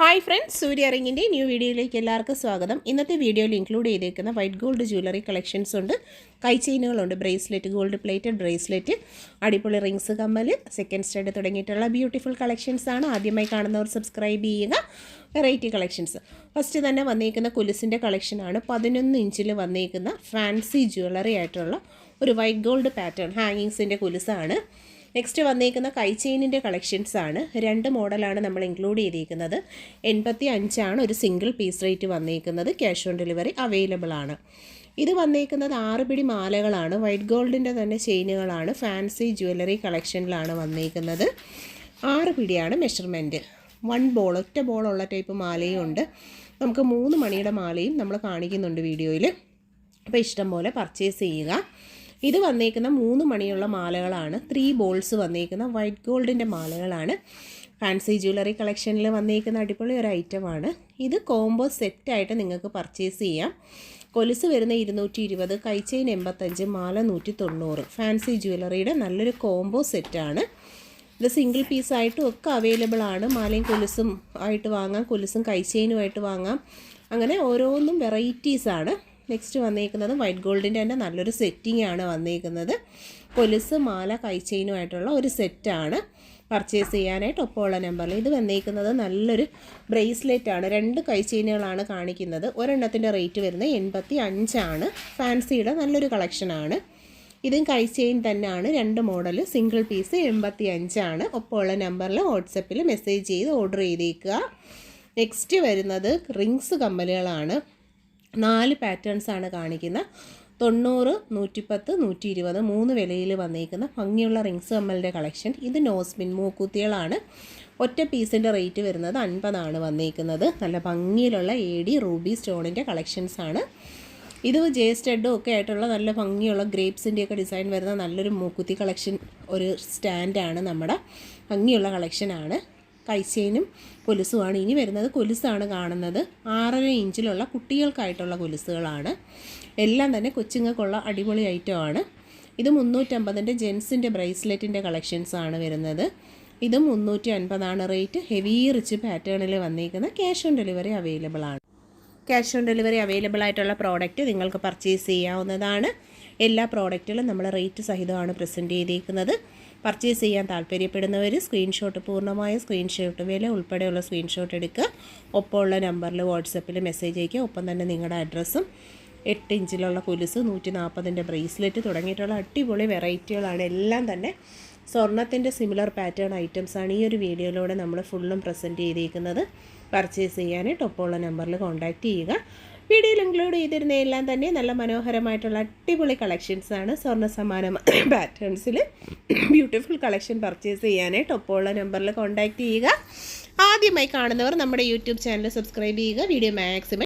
Hi friends സൂര്യ റിങ്ങിന്റെ new വീഡിയോയിലേക്ക് എല്ലാവർക്കും സ്വാഗതം. ഇന്നത്തെ വീഡിയോയിൽ ഇൻക്ലൂഡ് ചെയ്തേക്കുന്ന വൈറ്റ് ഗോൾഡ് ജ്വല്ലറി കളക്ഷൻസ് ഉണ്ട്. കൈ ചെയിനുകളുണ്ട്. ബ്രേസ്ലെറ്റ് ഗോൾഡ് പ്ലേറ്റഡ് ബ്രേസ്ലെറ്റ് അടിപൊളി റിങ്സ് കമ്മൽ സെക്കൻഡ് സ്റ്റഡ് തുടങ്ങിയിട്ടുള്ള ബ്യൂട്ടിഫുൾ കളക്ഷൻസ് ആണ്. ആദ്യമായി കാണുന്നവർ സബ്സ്ക്രൈബ് ചെയ്യുക. വെറൈറ്റി കളക്ഷൻസ് ഫസ്റ്റ് തന്നെ വന്നേക്കുന്ന കുലുസിന്റെ കളക്ഷനാണ് പതിനൊന്ന് ഇഞ്ചിൽ വന്നേക്കുന്ന ഫാൻസി ജ്വല്ലറി ആയിട്ടുള്ള ഒരു വൈറ്റ് ഗോൾഡ് പാറ്റേൺ ഹാങ്ങിങ്സിന്റെ കുലുസാണ്. നെക്സ്റ്റ് വന്നേക്കുന്ന കൈ ചെയിനിന്റെ കളക്ഷൻസ് ആണ്. രണ്ട് മോഡലാണ് നമ്മൾ ഇൻക്ലൂഡ് ചെയ്തിരിക്കുന്നത് എൺപത്തി അഞ്ചാണ് ഒരു സിംഗിൾ പീസ് റേറ്റ് വന്നേക്കുന്നത്. ക്യാഷ് ഓൺ ഡെലിവറി അവൈലബിൾ ആണ്. ഇത് വന്നേക്കുന്നത് ആറ് പിടി മാലകളാണ്. വൈറ്റ് ഗോൾഡിന്റെ തന്നെ ചെയിനുകളാണ് ഫാൻസി ജ്വല്ലറി കളക്ഷനിലാണ് വന്നേക്കുന്നത്. ആറ് പിടിയാണ് മെഷർമെന്റ് വൺ ബോൾ ഒറ്റ ബോൾ ഉള്ള ടൈപ്പ് മാലയും ഉണ്ട്. നമുക്ക് മൂന്ന് മണിയുടെ മാലയും നമ്മൾ കാണിക്കുന്നുണ്ട് വീഡിയോയിൽ അപ്പോൾ ഇഷ്ടം പോലെ പർച്ചേസ് ചെയ്യുക. ഇത് വന്നേക്കുന്ന മൂന്ന് മണിയുള്ള മാലകളാണ്. ത്രീ ബോൾസ് വന്നേക്കുന്ന വൈറ്റ് ഗോൾഡിന്റെ മാലകളാണ്. ഫാൻസി ജ്വല്ലറി കളക്ഷനിൽ വന്നേക്കുന്ന അടിപൊളി ഒരു ഐറ്റമാണ് ഇത് കോംബോ സെറ്റായിട്ട് നിങ്ങൾക്ക് പർച്ചേസ് ചെയ്യാം. കൊലുസ് വരുന്ന ഇരുന്നൂറ്റി ഇരുപത് കൈച്ചെയിൻ എൺപത്തഞ്ച് മാല നൂറ്റി തൊണ്ണൂറ് ഫാൻസി ജ്വല്ലറിയുടെ നല്ലൊരു കോംബോ സെറ്റാണ് ഇത് സിംഗിൾ പീസായിട്ടും ഒക്കെ അവൈലബിൾ ആണ്. മാലയും കൊലുസും ആയിട്ട് വാങ്ങാം കൊലുസും കൈച്ചെയിനുമായിട്ട് വാങ്ങാം. അങ്ങനെ ഓരോന്നും വെറൈറ്റീസാണ് നെക്സ്റ്റ് വന്നേക്കുന്നത് വൈറ്റ് ഗോൾഡിന്റെ തന്നെ നല്ലൊരു സെറ്റിംഗ് ആണ് വന്നേക്കുന്നത്. പൊലിസ് മാല കൈച്ചെയിനുമായിട്ടുള്ള ഒരു സെറ്റാണ് പർച്ചേസ് ചെയ്യാനായിട്ട് ഒപ്പമുള്ള നമ്പറിൽ ഇത് വന്നേക്കുന്നത് നല്ലൊരു ബ്രേസ്ലെറ്റ് ആണ്. രണ്ട് കൈച്ചെയിനുകളാണ് കാണിക്കുന്നത്. ഒരെണ്ണത്തിന്റെ റേറ്റ് വരുന്നത് എൺപത്തി അഞ്ചാണ് ഫാൻസിയുടെ നല്ലൊരു കളക്ഷനാണ് ഇതും കൈച്ചെയിൻ തന്നെയാണ്. രണ്ട് മോഡൽ സിംഗിൾ പീസ് എൺപത്തി അഞ്ചാണ് ഒപ്പമുള്ള നമ്പറിൽ വാട്സപ്പിൽ മെസ്സേജ് ചെയ്ത് ഓർഡർ ചെയ്തേക്കുക. നെക്സ്റ്റ് വരുന്നത് റിങ്സ് കമ്മലുകളാണ്. നാല് പാറ്റേൺസ് ആണ് കാണിക്കുന്നത്. തൊണ്ണൂറ് നൂറ്റിപ്പത്ത് നൂറ്റി ഇരുപത് മൂന്ന് വിലയിൽ വന്നിരിക്കുന്ന ഭംഗിയുള്ള റിങ്സ് കമ്മലിന്റെ കളക്ഷൻ. ഇത് നോസ്മിൻ മൂക്കുത്തികളാണ്. ഒറ്റ പീസിന്റെ റേറ്റ് വരുന്നത് അൻപതാണ് വന്നിരിക്കുന്നത് നല്ല ഭംഗിയിലുള്ള എ ഡി റൂബി സ്റ്റോണിന്റെ കളക്ഷൻസ് ആണ് ഇത് ജെ സ്റ്റഡും ഒക്കെ ആയിട്ടുള്ള നല്ല ഭംഗിയുള്ള ഗ്രേപ്സിന്റെയൊക്കെ ഡിസൈൻ വരുന്ന നല്ലൊരു മൂക്കുത്തി കളക്ഷൻ ഒരു സ്റ്റാൻഡാണ് നമ്മുടെ ഭംഗിയുള്ള കളക്ഷനാണ്. കൈച്ചെയിനും കൊലുസുമാണ്. ഇനി വരുന്നത് കൊലുസാണ് കാണുന്നത്. ആറര ഇഞ്ചിലുള്ള കുട്ടികൾക്കായിട്ടുള്ള കൊലുസുകളാണ്. എല്ലാം തന്നെ കൊച്ചുങ്ങൾക്കുള്ള അടിപൊളി ഐറ്റമാണ്. ഇത് മുന്നൂറ്റമ്പതിന്റെ ജെൻസിന്റെ ബ്രേസ്ലെറ്റിന്റെ കളക്ഷൻസ് ആണ് വരുന്നത്. ഇത് മുന്നൂറ്റി അൻപതാണ് റേറ്റ്. ഹെവി റിച്ച് പാറ്റേണിൽ വന്നിരിക്കുന്ന ക്യാഷ് ഓൺ ഡെലിവറി അവൈലബിൾ ആണ്. ക്യാഷ് ഓൺ ഡെലിവറി അവൈലബിൾ ആയിട്ടുള്ള പ്രോഡക്റ്റ് നിങ്ങൾക്ക് പർച്ചേസ് ചെയ്യാവുന്നതാണ്. എല്ലാ പ്രോഡക്റ്റുകളും നമ്മൾ റേറ്റ് സഹിതമാണ് പ്രസന്റ് ചെയ്തിരിക്കുന്നത് പർച്ചേസ് ചെയ്യാൻ താല്പര്യപ്പെടുന്നവർ സ്ക്രീൻഷോട്ട് പൂർണമായ സ്ക്രീൻഷോട്ട് വില ഉൾപ്പെടെയുള്ള സ്ക്രീൻഷോട്ട് എടുക്കുക. ഒപ്പമുള്ള നമ്പറിൽ വാട്സപ്പിൽ മെസ്സേജ് അയക്കുക. ഒപ്പം തന്നെ നിങ്ങളുടെ അഡ്രസ്സും എട്ട് ഇഞ്ചിലുള്ള കുലുസ് നൂറ്റി നാൽപ്പതിന്റെ ബ്രേസ്ലെറ്റ് തുടങ്ങിയിട്ടുള്ള അടിപൊളി വെറൈറ്റികളാണ് എല്ലാം തന്നെ സ്വർണത്തിന്റെ സിമിലർ പാറ്റേൺ ഐറ്റംസാണ് ഈ ഒരു വീഡിയോയിലൂടെ നമ്മൾ ഫുള്ളും പ്രസന്റ് ചെയ്തിരിക്കുന്നത് പർച്ചേസ് ചെയ്യാനായിട്ട് ഒപ്പമുള്ള നമ്പറിൽ കോൺടാക്റ്റ് ചെയ്യുക. വീഡിയോയിൽ ഇൻക്ലൂഡ് ചെയ്തിരുന്ന എല്ലാം തന്നെ നല്ല മനോഹരമായിട്ടുള്ള അടിപൊളി കളക്ഷൻസാണ് സ്വർണ സമ്മാനം പാറ്റേൺസിൽ ബ്യൂട്ടിഫുൾ കളക്ഷൻ പർച്ചേസ് ചെയ്യാനായിട്ട് ഒപ്പമുള്ള നമ്പറിൽ കോൺടാക്റ്റ് ചെയ്യുക. ആദ്യമായി കാണുന്നവർ നമ്മുടെ യൂട്യൂബ് ചാനൽ സബ്സ്ക്രൈബ് ചെയ്യുക. Video maximum